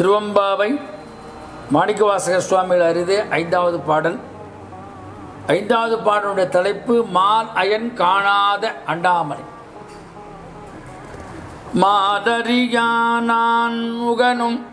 திருவம்பாவை மாணிக்கவாசக சுவாமிகள் அருது ஐந்தாவது பாடல். ஐந்தாவது பாடலுடைய தலைப்பு மால் அயன் காணாத அண்டாமலை மாதரியானான் முகனும்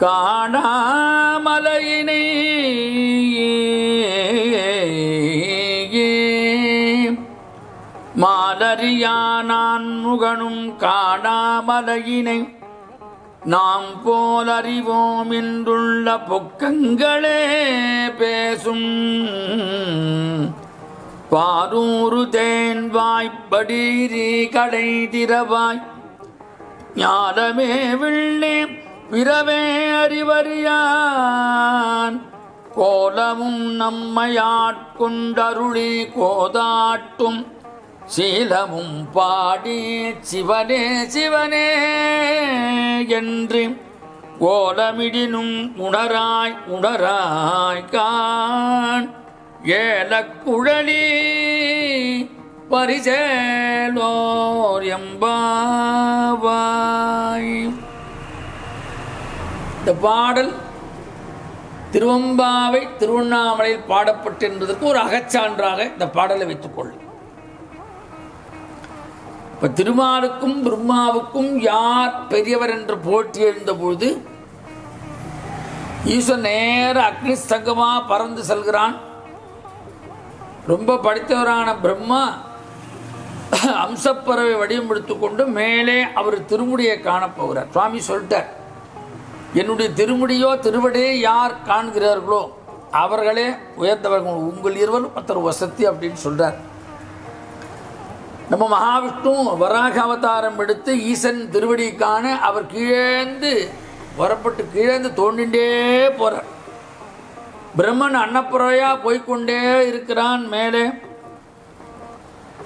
காணாமலையினே மாதரியானான் முகனும் காணாமலையினை நாம் போல் அறிவோம் என்றுள்ள பொக்கங்களே பேசும். பாரூரு தேன் வாய்ப்படீரி கடை திறவாய். ஞானமே விண்ணே பிறவே அறிவறியான். கோலமும் நம்மையாட்கொண்டருளி கோதாட்டும். சீலமும் பாடி சிவனே சிவனே என்று கோலமிடினும் உணராய் உணராய் கான் ஏலக்குழலி பரிசேலோர் எம்பாவாய். இந்த பாடல் திருவம்பாவை திருவண்ணாமலையில் பாடப்பட்டிருந்ததற்கு ஒரு அகச்சான்றாக இந்த பாடலை வைத்துக்கொள்ளும். இப்போ திருமாலுக்கும் பிரம்மாவுக்கும் யார் பெரியவர் என்று போட்டி எழுந்தபொழுது ஈஸ்வரன் நேர அக்னி ஸ்தங்கமாக பறந்து செல்கிறான். ரொம்ப படித்தவரான பிரம்மா அம்சப்பறவை வடிவம் எடுத்துக்கொண்டு மேலே அவர் திருமுடியை காணப்போகிறார் சுவாமி சொல்லிட்டார் என்னுடைய திருமுடியோ திருவடியே யார் காண்கிறார்களோ அவர்களே உயர்ந்தவர்கள். உங்கள் இருவரும் ஒருத்தர் வசதி அப்படின்னு சொல்கிறார் நம்ம மகாவிஷ்ணு வராக அவதாரம் எடுத்து ஈசன் திருவடிக்கான அவர் கீழேந்து வரப்பட்டு கீழேந்து தோண்டிண்டே போகிறார் பிரம்மன் அன்னப்புறையா போய்க்கொண்டே இருக்கிறான் மேலே.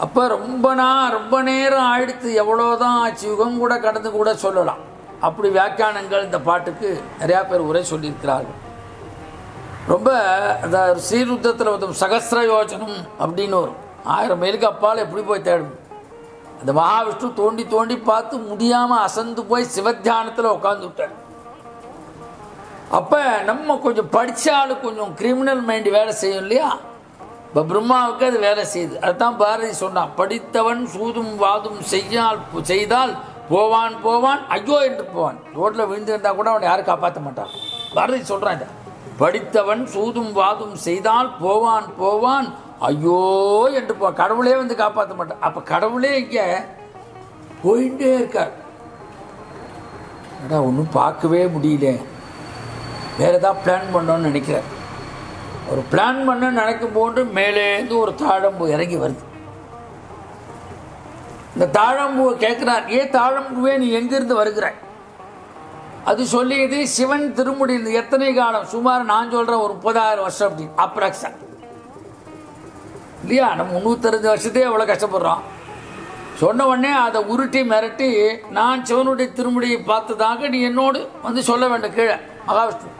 அப்போ ரொம்ப நான் ரொம்ப நேரம் ஆயிடுத்து எவ்வளோதான் ஆச்சு யுகம் கூட கடந்து கூட சொல்லலாம். அப்படி வியாக்கியானங்கள் இந்த பாட்டுக்கு நிறையா பேர் உரை சொல்லியிருக்கிறார்கள். ரொம்ப அந்த ஸ்ரீருத்தத்தில் வந்து சகசிர யோஜனம் அப்படின்னு வரும். ஆயிரம் மைலுக்கு அப்பால் எப்படி போய் தேடும்? அந்த மகாவிஷ்ணு தோண்டி தோண்டி பார்த்து முடியாமல் அசந்து போய் சிவத்தியானத்தில் உட்காந்து விட்டார். அப்போ நம்ம கொஞ்சம் படித்தாலும் கொஞ்சம் கிரிமினல் மைண்டு வேலை செய்யும் இல்லையா? இப்போ பிரம்மாவுக்கு அது வேலை செய்யுது. அதுதான் பாரதி சொன்னான். படித்தவன் சூதும் வாதும் செய்யால் செய்தால் போவான் போவான் ஐயோ என்று போவான். ரோட்டில் விழுந்திருந்தால் கூட அவனை யாரும் காப்பாற்ற மாட்டான். பாரதி சொல்கிறான் இதை. படித்தவன் சூதும் வாதும் செய்தால் போவான் போவான் ஐயோ என்று போ கடவுளே வந்து காப்பாற்ற மாட்டார் அப்போ கடவுளே இங்கே போயிட்டே இருக்கார். அடா ஒன்றும் பார்க்கவே முடியல. வேறு ஏதாவது பிளான் பண்ணோன்னு நினைக்கிறேன் ஒரு பிளான் பண்ண நினைக்கும் போது மேலேருந்து ஒரு தாழம்பூ இறங்கி வருது. இந்த தாழம்பூவை கேட்குறார் ஏன் தாழம்பூவே நீ எங்கிருந்து வருகிறாய்? அது சொல்லியது சிவன் திருமுடியில் எத்தனை காலம்? சுமார் நான் சொல்கிறேன் ஒரு முப்பதாயிரம் வருஷம் அப்படின்னு அப்ராக்ஸாக இல்லையா? நம்ம முந்நூற்றஞ்சு வருஷத்தையே அவ்வளோ கஷ்டப்படுறோம். சொன்ன உடனே அதை உருட்டி மிரட்டி நான் சிவனுடைய திருமுடியை பார்த்ததாக நீ என்னோடு வந்து சொல்ல வேண்டும் கீழே மகாவிஷ்ணு.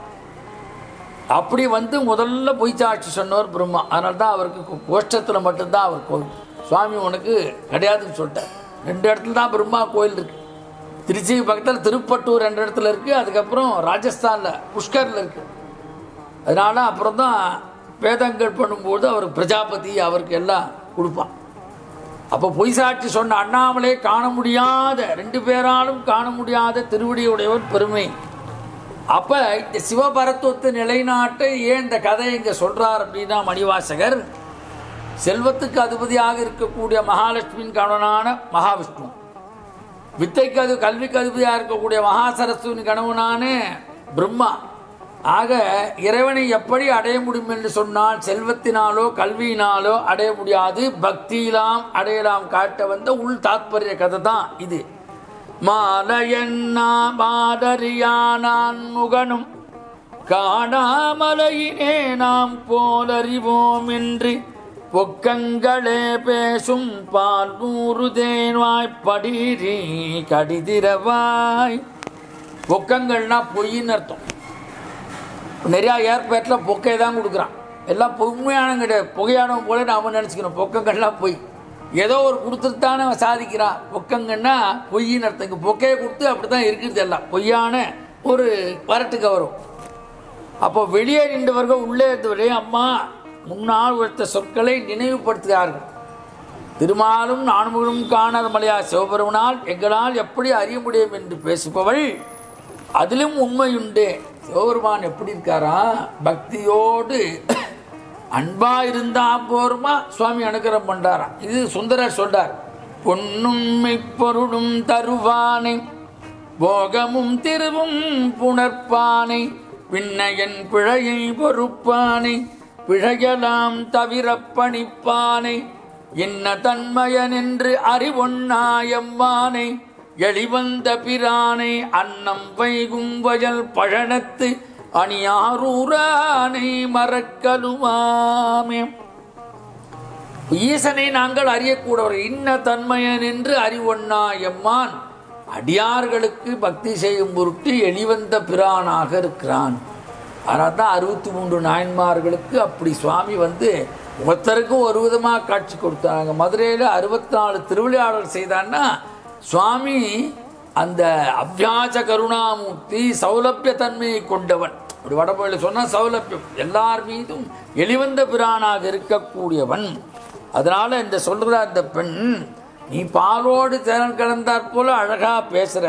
அப்படி வந்து முதல்ல பொய்ச்சாட்சி சொன்னவர் பிரம்மா. அதனால தான் அவருக்கு கோஷ்டத்தில் மட்டும்தான் அவர் கோவில் சுவாமி உனக்கு கிடையாதுன்னு சொல்லிட்டார். ரெண்டு இடத்துல தான் பிரம்மா கோயில் இருக்குது திருச்சி பக்கத்தில் திருப்பட்டூர் ரெண்டு இடத்துல இருக்குது அதுக்கப்புறம் ராஜஸ்தானில் புஷ்கரில் இருக்குது அதனால் அப்புறம் தான் வேதங்கள் பண்ணும்போது அவருக்கு பிரஜாபதி அவருக்கு எல்லாம் கொடுப்பான். அப்போ பொய் சாட்சி சொன்ன அண்ணாமலே காண முடியாத ரெண்டு பேராலும் காண முடியாத திருவடியுடையவர் பெருமை. அப்போ இந்த சிவபரத்துவத்தை நிலைநாட்ட ஏன் இந்த கதையை இங்கே சொல்கிறார் அப்படின்னா மணிவாசகர் செல்வத்துக்கு அதிபதியாக இருக்கக்கூடிய மகாலட்சுமியின் கணவனான மகாவிஷ்ணு. வித்தைக்கு அது கல்விக்கு அதிபதியாக இருக்கக்கூடிய மகாசரஸ்வின் கணவனான பிரம்மா. ஆக இறைவனை எப்படி அடைய முடியும் என்று சொன்னால் செல்வத்தினாலோ கல்வியினாலோ அடைய முடியாது. பக்தியிலாம் அடையலாம் காட்ட வந்த உள் தாத்பரிய கதை தான் இது மாலையண்ணா மாதரியானான் முகனும் காணாமலையினே நாம் போலறிவோம் என்று பொக்கங்களே பேசும் பால் நூறு தேன்வாய் படிரி கடிதிரவாய். பொக்கங்கள்னா பொய்ன்னு அர்த்தம். நிறையா ஏர்பேட்டில் பொக்கை தான் கொடுக்குறான். எல்லாம் பொம்மையான கிடையாது புகையானவன் போல நாம் நினச்சிக்கிறோம். பொக்கங்கள்லாம் பொய். ஏதோ ஒரு கொடுத்துட்டு அவன் சாதிக்கிறான். பொக்கங்கன்னா பொய்ன்னு அர்த்தங்க பொக்கையை கொடுத்து அப்படி தான் இருக்கிறது எல்லாம். பொய்யான ஒரு வரட்டு கவரும் அப்போ வெளியே நின்றவர்கள் உள்ளே இருந்தவரே அம்மா முன்னால் உழைத்த சொற்களை நினைவுபடுத்துகிறார்கள். திருமாலும் நான்முகனும் காணாத மலையா சிவபெருமனால் எங்களால் எப்படி அறிய முடியும் என்று பேசுபவள் அதிலும் உண்மையுண்டு. சிவபெருமான் எப்படி இருக்காரா? பக்தியோடு அன்பா இருந்தா போருமா? சுவாமி அனுகிரகம் பண்றாராம் இது சுந்தரர் சொல்றார். பொன்னுண்மை பொருளும் தருவானை போகமும் திருவும் புணர்ப்பானை விண்ணையன் பிழையை பொறுப்பானை பிழையலாம் தவிர பணிப்பானை என்ன தன்மயன் என்று அறிவொன்னாயம்மானை எளிவந்த பிரானை அன்னம் வைகும் வயல் பழனத்து அணியாரூரானை மறக்கலுமாமே ஈசனை நாங்கள் அறியக்கூடவர் இன்ன தன்மையன் என்று அறிவொன்னா எம்மான் அடியார்களுக்கு பக்தி செய்யும் பொருட்டு எளிவந்த பிரானாக இருக்கிறான். அதனால தான் அறுபத்தி மூன்று நாயன்மார்களுக்கு அப்படி சுவாமி வந்து ஒருத்தருக்கும் ஒரு விதமாக காட்சி கொடுத்தாங்க. மதுரையில் அறுபத்தி நாலு திருவிளையாடல் செய்தான்னா சுவாமி அந்த அவ்யாஜ கருணாமூர்த்தி சௌலபிய தன்மையை கொண்டவன். ஒரு வடமொழியில் சொன்னால் சௌலபியம். எல்லார் மீதும் எளிவந்த பிரானாக இருக்கக்கூடியவன். அதனால் இந்த சொல்கிற அந்த பெண் நீ பாலோடு திறன் கலந்தாற் போல அழகாக பேசுகிற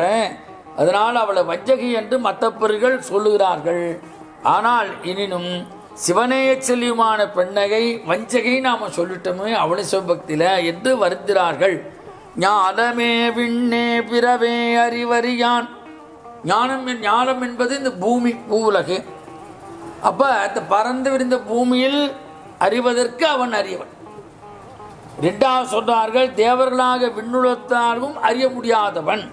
அதனால் அவளை வஞ்சகி என்று மற்றப்பெருகள் சொல்லுகிறார்கள். ஆனால் எனினும் சிவனேய செல்லியுமான பெண்ணகை வஞ்சகை நாம் சொல்லிட்டோமே அவளை சிவபக்தியில் என்று வருந்துகிறார்கள் ஞானமே விண்ணே பிறவே அறிவறியான். ஞானம் என்- ஞானம் என்பது இந்த பூமி பூவுலகு. அப்போ இந்த பறந்து விரிந்த பூமியில் அறிவதற்கு அவன் அறியவன். ரெண்டாவது சொன்னார்கள் தேவர்களாக விண்ணுலத்தாலும் அறிய முடியாதவன்.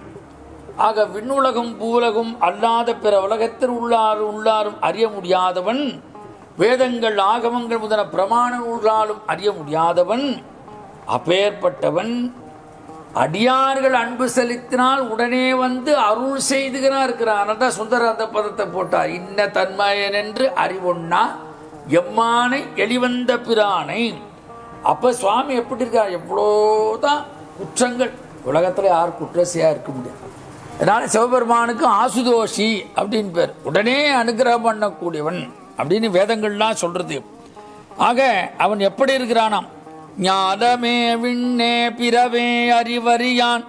ஆக விண்ணுலகம் பூலகம் அல்லாத பிற உலகத்தில் உள்ளார் உள்ளாரும் அறிய முடியாதவன். வேதங்கள் ஆகமங்கள் முதல பிரமாண நூல்களாலும் அறிய முடியாதவன். அப்பேற்பட்டவன் அடியார்கள் அன்பு செலுத்தினால் உடனே வந்து அருள் செய்துகிறா இருக்கிறான். தான் சுந்தர அந்த பதத்தை போட்டார். இன்ன தன்மயன் என்று அறிவொன்னா எம்மானை எளிவந்த பிரானை? அப்ப சுவாமி எப்படி இருக்கார்? எவ்வளோதான் குற்றங்கள். உலகத்தில் யார் குற்றசியாக இருக்க முடியாது அதனால சிவபெருமானுக்கு ஆசுதோஷி அப்படின்னு பேர். உடனே அனுகிரகம் பண்ணக்கூடியவன் அப்படின்னு வேதங்கள்லாம் சொல்றது. ஆக அவன் எப்படி இருக்கிறானாம்? ஞானமே விண்ணே பிறவே அறிவறியான்.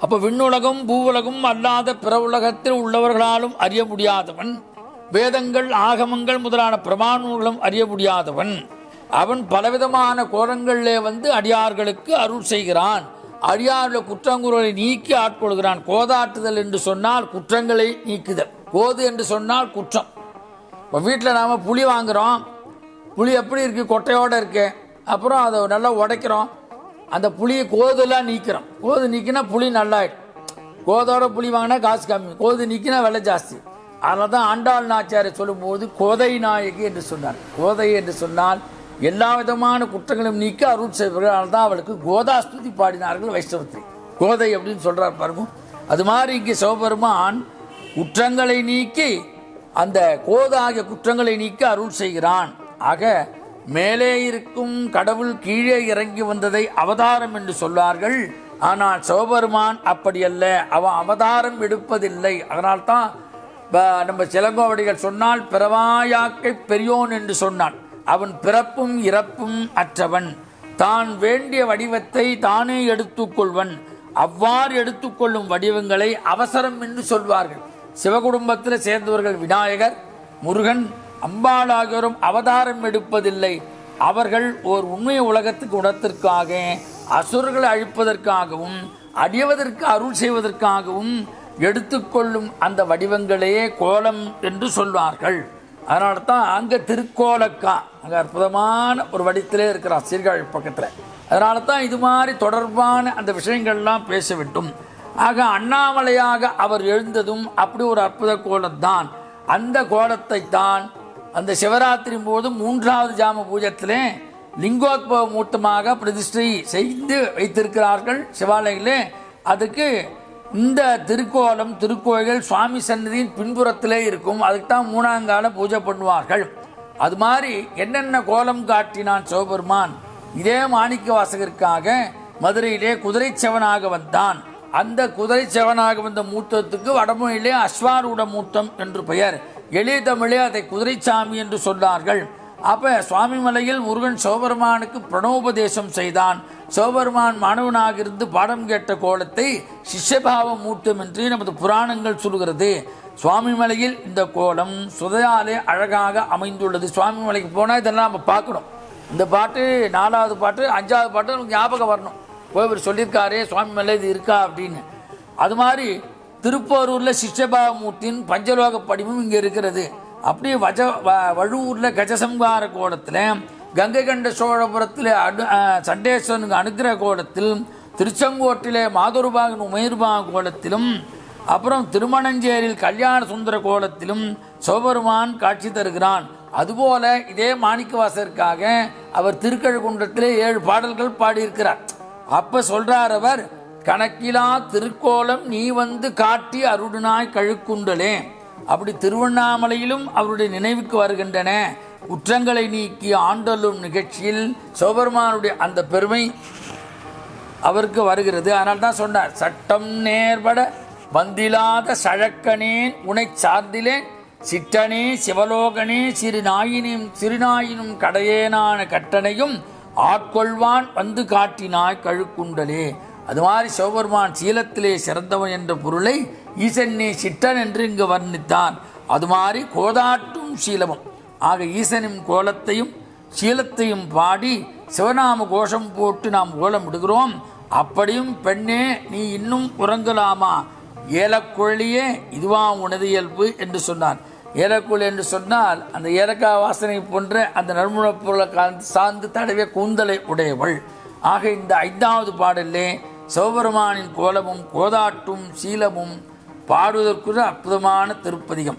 அப்ப விண்ணுலகம் பூவுலகம் அல்லாத பிற உலகத்தில் உள்ளவர்களாலும் அறிய முடியாதவன். வேதங்கள் ஆகமங்கள் முதலான பிரமாணங்களும் அறிய முடியாதவன். அவன் பலவிதமான கோலங்களிலே வந்து அடியார்களுக்கு அருள் செய்கிறான். அடியாருடைய குற்றங்குறலை நீக்கி ஆட்கொள்கிறான். கோதாட்டுதல் என்று சொன்னால் குற்றங்களை நீக்குதல். கோது என்று சொன்னால் குற்றம். இப்போ வீட்டில் நாம் புளி வாங்குகிறோம் புளி எப்படி இருக்குது கொட்டையோடு இருக்கு. அப்புறம் அதை நல்லா உடைக்கிறோம். அந்த புளியை கோதெல்லாம் நீக்கிறோம். கோது நீக்கினா புளி நல்லாயிடும். கோதோட புளி வாங்கினா காசு கம்மி. கோது நீக்கினா விலை ஜாஸ்தி. அதனால் தான் ஆண்டாள் நாச்சியாரை சொல்லும்போது கோதை நாயகி என்று சொன்னார். கோதை என்று சொன்னால் எல்லா விதமான குற்றங்களையும் நீக்கி அருள் செய்வார்கள் அதனால தான் அவளுக்கு கோதாஸ்துதி பாடினார்கள் வைஷ்ணவத்தை. கோதை அப்படின்னு சொல்கிறார் பாருங்க. அது மாதிரி இங்கே சிவபெருமான் குற்றங்களை நீக்கி அந்த கோதாகிய குற்றங்களை நீக்கி அருள் செய்கிறான். ஆக மேலே இருக்கும் கடவுள் கீழே இறங்கி வந்ததை அவதாரம் என்று சொல்வார்கள். ஆனால் சிவபெருமான் அப்படி அல்ல. அவன் அவதாரம் எடுப்பதில்லை. அதனால்தான் நம்ம சிலங்கோவடிகள் சொன்னால் பிறவாயாக்கை பெரியோன் என்று சொன்னான். அவன் பிறப்பும் இறப்பும் அற்றவன். தான் வேண்டிய வடிவத்தை தானே எடுத்துக்கொள்வன். அவ்வாறு எடுத்துக்கொள்ளும் வடிவங்களை அவசரம் என்று சொல்வார்கள். சிவகுடும்பத்தில் சேர்ந்தவர்கள் விநாயகர் முருகன் அம்பாள் ஆகியோரும் அவதாரம் எடுப்பதில்லை. அவர்கள் ஓர் உண்மை உலகத்துக்கு உணர்த்திற்காக அசுரர்களை அழிப்பதற்காகவும் அடியவதற்கு அருள் செய்வதற்காகவும் எடுத்துக்கொள்ளும் அந்த வடிவங்களையே கோலம் என்று சொல்வார்கள். அதனால தான் அங்கே திருக்கோலக்கா அங்கே அற்புதமான ஒரு வடித்திலே இருக்கிறார் சீர்காழி பக்கத்தில். அதனால தான் இது மாதிரி தொடர்பான அந்த விஷயங்கள்லாம் பேச வேண்டும் ஆக அண்ணாமலையாக அவர் எழுந்ததும் அப்படி ஒரு அற்புத கோலம்தான். அந்த கோலத்தை தான் அந்த சிவராத்திரி போது மூன்றாவது ஜாம பூஜத்திலே லிங்கோத்பவ மூர்த்தமாக பிரதிஷ்டை செய்து வைத்திருக்கிறார்கள் சிவாலயங்களே அதுக்கு இந்த திருக்கோலம் திருக்கோயில் சுவாமி சன்னதியின் பின்புறத்திலே இருக்கும். அதுக்கு தான் மூணாங்கால பூஜை பண்ணுவார்கள். அது மாதிரி என்னென்ன கோலம் காட்டினான் சிவபெருமான்? இதே மாணிக்க வாசகருக்காக மதுரையிலே குதிரை செவனாக வந்தான். அந்த குதிரை செவனாக வந்த மூத்தத்துக்கு வடமொழியிலே அஸ்வாரூட மூத்தம் என்று பெயர். எளிய தமிழே அதை குதிரைச்சாமி என்று சொன்னார்கள். அப்போ சுவாமிமலையில் முருகன் சிவபெருமானுக்கு பிரணோபதேசம் செய்தான். சிவபெருமான் மாணவனாக இருந்து பாடம் கேட்ட கோலத்தை சிஷ்யபாவம் மூர்த்தம் என்று நமது புராணங்கள் சொல்கிறது சுவாமிமலையில் இந்த கோலம் சுதையாலே அழகாக அமைந்துள்ளது. சுவாமிமலைக்கு போனால் இதெல்லாம் நம்ம பார்க்கணும். இந்த பாட்டு நாலாவது பாட்டு அஞ்சாவது பாட்டு நமக்கு ஞாபகம் வரணும். கோவில் சொல்லியிருக்காரே சுவாமிமலை இது இருக்கா அப்படின்னு. அது மாதிரி திருப்போரூரில் சிஷ்யபாவமூர்த்தியின் பஞ்சலோக படிமும் இங்கே இருக்கிறது. அப்படியே வஜ வ- வழுவூரில் கஜசம்ஹார கோலத்தில் கங்கை கண்ட சோழபுரத்தில் அடு சண்டேஸ்வரனுக்கு அனுக்கிரக கோலத்தில் திருச்செங்கோட்டிலே மாதுருபாகன் உமேர்பா கோலத்திலும் அப்புறம் திருமணஞ்சேரியில் கல்யாண சுந்தர கோலத்திலும் சிவபெருமான் காட்சி தருகிறான். அதுபோல இதே மாணிக்கவாசருக்காக அவர் திருக்கழுகுன்றத்திலே ஏழு பாடல்கள் பாடியிருக்கிறார். அப்போ சொல்றார் அவர் கணக்கிலா திருக்கோலம் நீ வந்து காட்டி அருடுனாய் கழுக்குண்டலே. அப்படி திருவண்ணாமலையிலும் அவருடைய நினைவுக்கு வருகின்றன. குற்றங்களை நீக்கி ஆண்டலும் நிகழ்ச்சியில் சிவபெருமானுடைய அந்த பெருமை அவருக்கு வருகிறது. அதனால் தான் சொன்னார் சட்டம் நேர்பட வந்திலாத சழக்கனேன் உனை சார்ந்திலேன். சிற்றனே சிவலோகனே சிறு நாயினும் சிறுநாயினும் கடையேனான கட்டணையும் ஆட்கொள்வான் வந்து காட்டினாய் கழுக்குண்டலே. அது மாதிரி சிவபெருமான் சீலத்திலே சிறந்தவன் என்ற பொருளை ஈசன்னே சிட்டன் என்று இங்கு வர்ணித்தான். அது மாதிரி கோதாட்டும் சீலமும். ஆக ஈசனின் கோலத்தையும் சீலத்தையும் பாடி சிவநாம கோஷம் போட்டு நாம் கோலம் விடுகிறோம் அப்படியும் பெண்ணே நீ இன்னும் உறங்கலாமா? ஏலக்குழலியே இதுவா உனது இயல்பு என்று சொன்னான். ஏலக்குழி என்று சொன்னால் அந்த ஏலக்காய் வாசனை போன்ற அந்த நறுமணப் பொருளை சார்ந்து தடவிய கூந்தலை உடையவள். ஆக இந்த ஐந்தாவது பாடலே சிவபெருமானின் கோலமும் கோதாட்டும் சீலமும் பாடுவதற்குரிய அற்புதமான திருப்பதிகம்.